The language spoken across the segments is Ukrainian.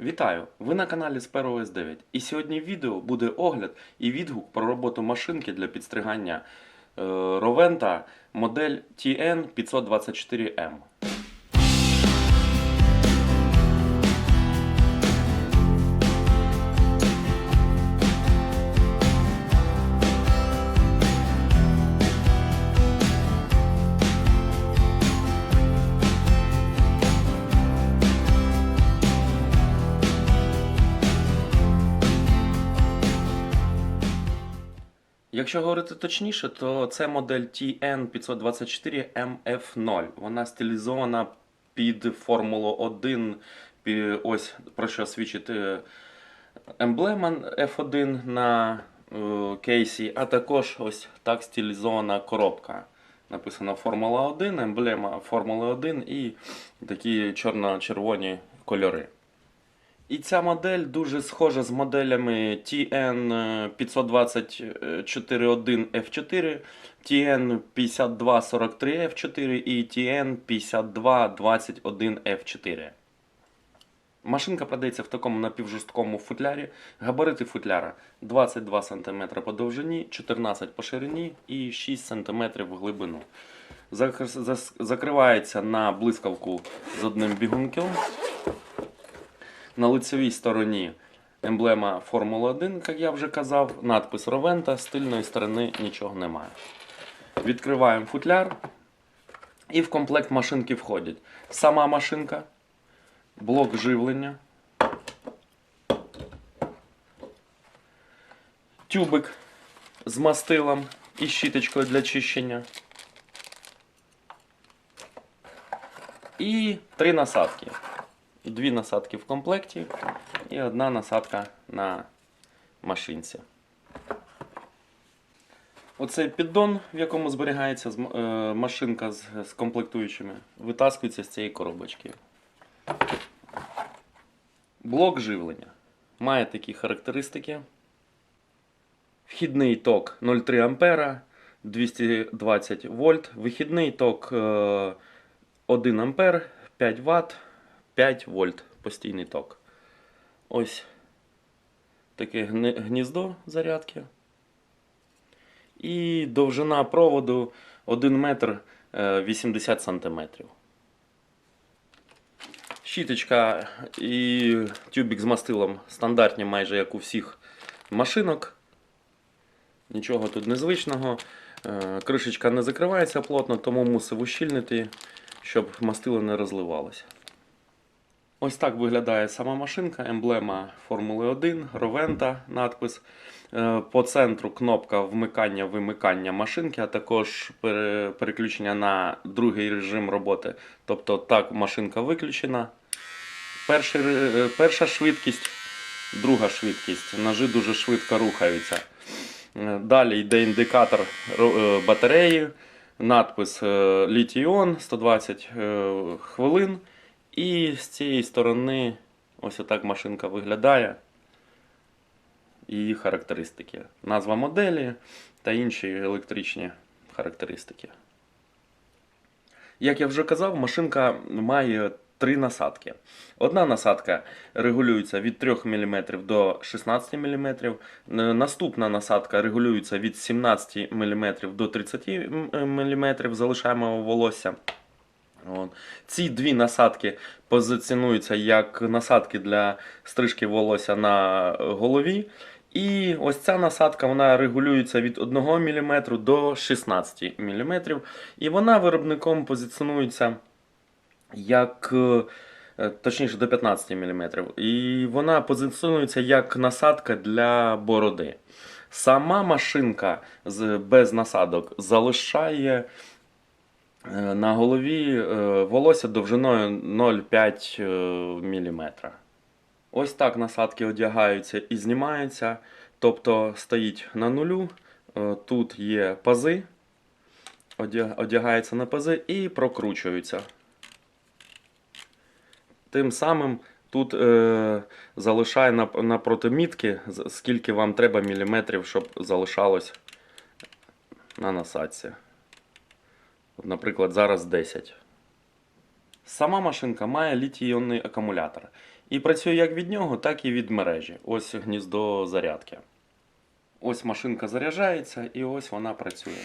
Вітаю! Ви на каналі Spero s 9 І сьогодні в відео буде огляд і відгук про роботу машинки для підстригання е, Ровента модель TN524M. Якщо говорити точніше, то це модель TN524MF0. Вона стилізована під Формулу 1. Ось про що свідчить е, емблема F1 на е, кейсі, а також ось так стилізована коробка. Написано Формула 1, емблема Формули 1 і такі чорно-червоні кольори. І ця модель дуже схожа з моделями TN524-1F4, TN5243F4 і TN5221F4. Машинка продається в такому напівжорсткому футлярі. Габарити футляра 22 см по довжині, 14 по ширині і 6 см в глибину. Закривається на блискавку з одним бігунком. На лицевій стороні емблема Формула 1, як я вже казав, надпис Ровента, з тильної сторони нічого немає. Відкриваємо футляр. І в комплект машинки входять сама машинка, блок живлення, тюбик з мастилом і щіточкою для чищення. І три насадки. Дві насадки в комплекті і одна насадка на машинці. Оцей піддон, в якому зберігається е, машинка з, комплектуючими, витаскується з цієї коробочки. Блок живлення має такі характеристики. Вхідний ток 0,3 ампера, 220 вольт. Вихідний ток е, 1 ампер, 5 Вт, 5 вольт постійний ток. Ось таке гніздо зарядки. І довжина проводу 1 метр е, 80 сантиметрів. Щіточка і тюбик з мастилом стандартні майже як у всіх машинок. Нічого тут незвичного. Е, Кришечка не закривається плотно, тому мусив ущільнити, щоб мастило не розливалося. Ось так виглядає сама машинка, емблема Формули 1, Ровента, надпис. Е, По центру кнопка вмикання-вимикання машинки, а також переключення на другий режим роботи. Тобто так машинка виключена. Перший е, перша швидкість, друга швидкість. Ножи дуже швидко рухаються. Е, Далі йде індикатор батареї, надпис літій-іон 120 е, хвилин. І з цієї сторони ось отак машинка виглядає. І її характеристики. Назва моделі та інші електричні характеристики. Як я вже казав, машинка має три насадки. Одна насадка регулюється від 3 мм до 16 мм. Наступна насадка регулюється від 17 мм до 30 мм. Залишаємо волосся. Ці дві насадки позиціонуються як насадки для стрижки волосся на голові. І ось ця насадка вона регулюється від 1 мм до 16 мм. І вона виробником позиціонується як. е, Точніше до 15 мм. І вона позиціонується як насадка для бороди. Сама машинка без насадок залишає на голові е, волосся довжиною 0,5 мм. Ось так насадки одягаються і знімаються. Тобто стоїть на нулю. е, Тут є пази, одя- одягаються на пази і прокручуються. Тим самим тут е, залишає нап- напроти мітки, скільки вам треба міліметрів, щоб залишалось на насадці. Наприклад, зараз 10. Сама машинка має літій-іонний акумулятор. І працює як від нього, так і від мережі. Ось гніздо зарядки. Ось машинка заряджається і ось вона працює.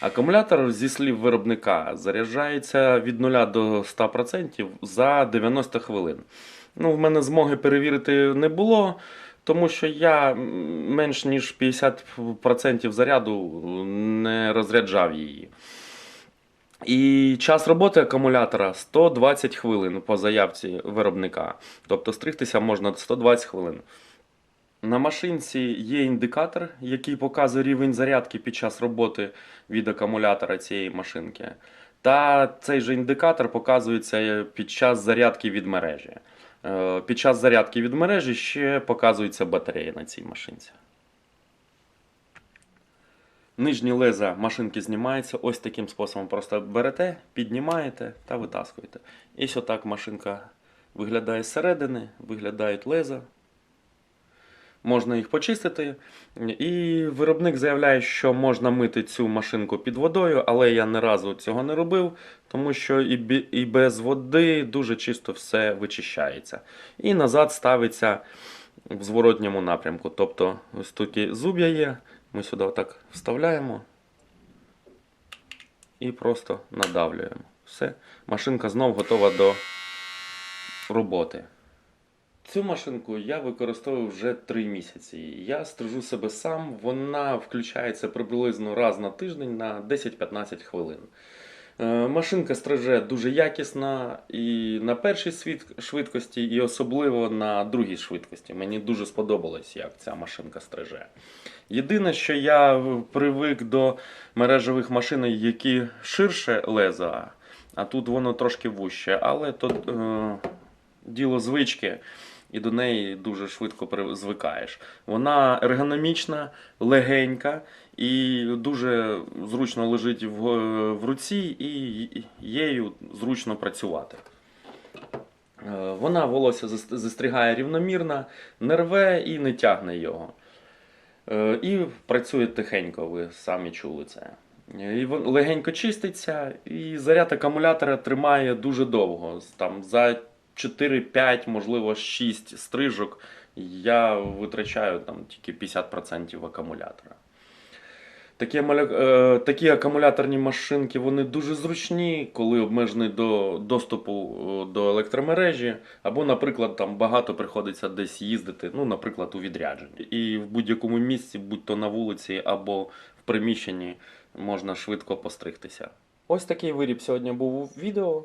Акумулятор зі слів виробника заряджається від 0 до 100% за 90 хвилин. Ну, в мене змоги перевірити не було, тому що я менш ніж 50% заряду не розряджав її. І час роботи акумулятора 120 хвилин по заявці виробника. Тобто стригтися можна 120 хвилин. На машинці є індикатор, який показує рівень зарядки під час роботи від акумулятора цієї машинки. Та цей же індикатор показується під час зарядки від мережі. Е, Під час зарядки від мережі ще показується батарея на цій машинці. Нижні леза машинки знімаються ось таким способом. Просто берете, піднімаєте та витаскуєте. І ось отак машинка виглядає зсередини, виглядають леза. Можна їх почистити. І виробник заявляє, що можна мити цю машинку під водою, але я ні разу цього не робив, тому що і без води дуже чисто все вичищається. І назад ставиться в зворотньому напрямку. Тобто ось тут і зуб'я є, ми сюди отак вставляємо і просто надавлюємо. Все, машинка знов готова до роботи. Цю машинку я використовую вже 3 місяці. Я стрижу себе сам, вона включається приблизно раз на тиждень на 10-15 хвилин. Е, Машинка стриже дуже якісна і на першій швидкості, і особливо на другій швидкості. Мені дуже сподобалось, як ця машинка стриже. Єдине, що я привик до мережевих машин, які ширше леза, а тут воно трошки вуще, але то е, діло звички. І до неї дуже швидко звикаєш. Вона ергономічна, легенька і дуже зручно лежить в, в руці, і її зручно працювати. Е, Вона волосся зас- застрігає рівномірно, не рве і не тягне його. Е, І працює тихенько, ви самі чули це. І легенько чиститься, і заряд акумулятора тримає дуже довго. Там за 4-5, можливо, 6 стрижок я витрачаю там тільки 50% акумулятора. Такі, е, такі акумуляторні машинки вони дуже зручні, коли обмежений до доступу е, до електромережі, або, наприклад, там багато приходиться десь їздити, ну, наприклад, у відрядженні. І в будь-якому місці, будь то на вулиці або в приміщенні, можна швидко постригтися. Ось такий виріб сьогодні був у відео.